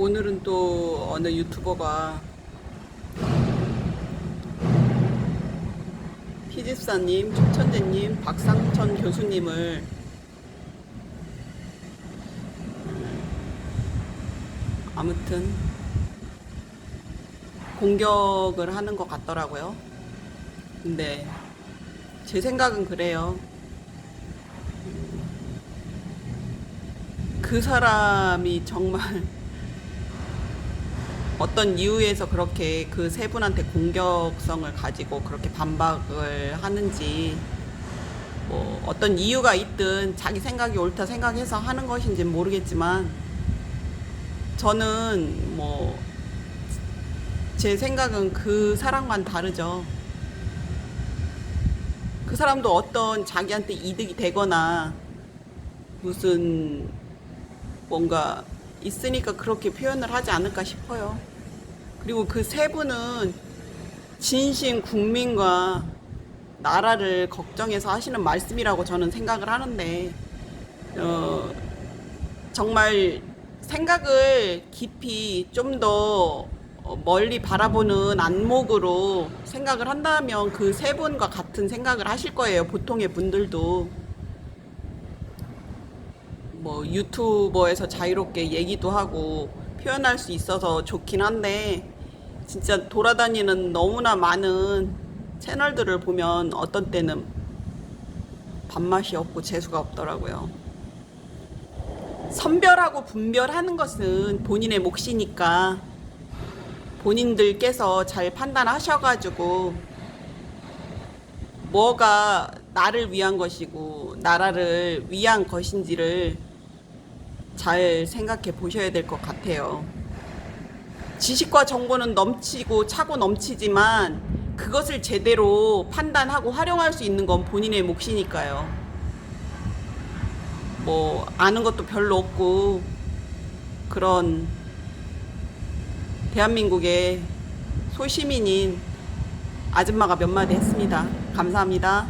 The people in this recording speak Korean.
오늘은 또 어느 유튜버가 피집사님, 초천재님, 박상천 교수님을 아무튼 공격을 하는 것 같더라고요. 근데 제 생각은 그래요. 그 사람이 정말 어떤 이유에서 그렇게 그 세 분한테 공격성을 가지고 그렇게 반박을 하는지 뭐 어떤 이유가 있든 자기 생각이 옳다 생각해서 하는 것인지 는 모르겠지만 저는 뭐 제 생각은 그 사람과는 다르죠. 그 사람도 어떤 자기한테 이득이 되거나 무슨 뭔가 있으니까 그렇게 표현을 하지 않을까 싶어요. 그리고 그 세 분은 진심 국민과 나라를 걱정해서 하시는 말씀이라고 저는 생각을 하는데, 어, 정말 생각을 깊이 좀 더 멀리 바라보는 안목으로 생각을 한다면 그 세 분과 같은 생각을 하실 거예요. 보통의 분들도. 뭐 유튜버에서 자유롭게 얘기도 하고 표현할 수 있어서 좋긴 한데 진짜 돌아다니는 너무나 많은 채널들을 보면 어떤 때는 밥맛이 없고 재수가 없더라고요. 선별하고 분별하는 것은 본인의 몫이니까 본인들께서 잘 판단하셔가지고 뭐가 나를 위한 것이고 나라를 위한 것인지를 잘 생각해 보셔야 될 것 같아요. 지식과 정보는 넘치고 차고 넘치지만 그것을 제대로 판단하고 활용할 수 있는 건 본인의 몫이니까요. 뭐 아는 것도 별로 없고 그런 대한민국의 소시민인 아줌마가 몇 마디 했습니다. 감사합니다.